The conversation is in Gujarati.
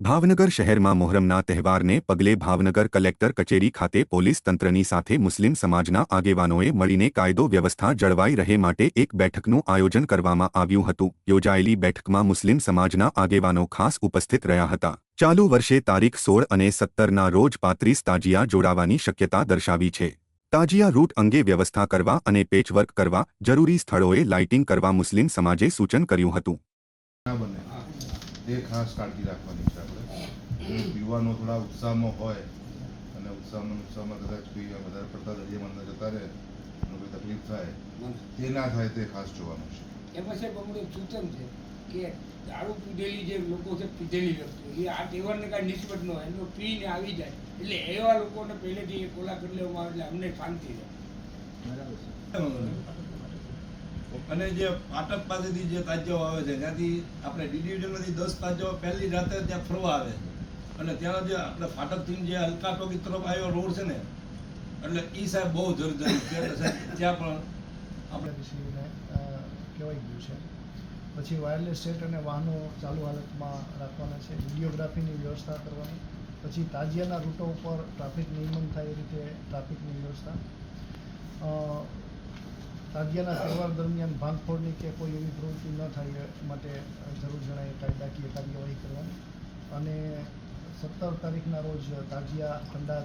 ભાવનગર શહેરમાં મોહરમના તહેવારને પગલે ભાવનગર કલેક્ટર કચેરી ખાતે પોલીસ તંત્રની સાથે મુસ્લિમ સમાજના આગેવાનોએ મળીને કાયદો વ્યવસ્થા જળવાઈ રહે માટે એક બેઠકનું આયોજન કરવામાં આવ્યું હતું. યોજાયેલી બેઠકમાં મુસ્લિમ સમાજના આગેવાનો ખાસ ઉપસ્થિત રહ્યા હતા. ચાલુ વર્ષે તારીખ સોળ અને સત્તરના રોજ પાંત્રીસ તાજિયા જોડાવાની શક્યતા દર્શાવી છે. તાજિયા રૂટ અંગે વ્યવસ્થા કરવા અને પેચવર્ક કરવા જરૂરી સ્થળોએ લાઇટિંગ કરવા મુસ્લિમ સમાજે સૂચન કર્યું હતું. એ ખાસ કાળજી રાખવાની છે આપણે. યુવાનો થોડા ઉત્સાહમાં હોય અને ઉત્સાહમાં ઉત્સાહમાં કદાચ કોઈ વધારે પડતા દરિયામાં અંદર જતા રહે અને કોઈ તકલીફ થાય તે ના થાય તે ખાસ જોવાનું છે. એમાં સાહેબ અમને સૂચન છે કે દારૂ પીધેલી જે લોકો છે પીધેલી વ્યક્તિ એ આ તહેવારને કાંઈ નિસ્બત ન હોય એનો પીને આવી જાય. એટલે એવા લોકોને પહેલેથી એક ઓલા કરી લેવામાં આવે એટલે અમને શાંતિ રહે. અને જે પાટક પાસેથી જે તાજાઓ આવે છે, ત્યાંથી આપણે ડીડીડીમાંથી દસ તાજાઓ પહેલી રાતે ત્યાં ફરવા આવે છે. અને ત્યાં જે આપણે ફાટકથી જે હલકા ટોકી તરફ આવ્યો રોડ છે ને, એટલે એ સાહેબ બહુ જર્જરિત છે. ત્યાં પણ આપણે કહેવાય ગયું છે. પછી વાયરલેસ સેટ અને વાહનો ચાલુ હાલતમાં રાખવાના છે. વિડીયોગ્રાફીની વ્યવસ્થા કરવાની. પછી તાજિયાના રૂટો ઉપર ટ્રાફિક નિયમન થાય એ રીતે ટ્રાફિકની વ્યવસ્થા. તાજિયાના તહેવાર દરમિયાન ભાંગફોડની કે કોઈ એવી પ્રવૃત્તિ ન થાય માટે જરૂર જણાય, કાયદાકીય કાર્યવાહી કરવાની. અને સત્તર તારીખના રોજ તાજિયા ઠંડા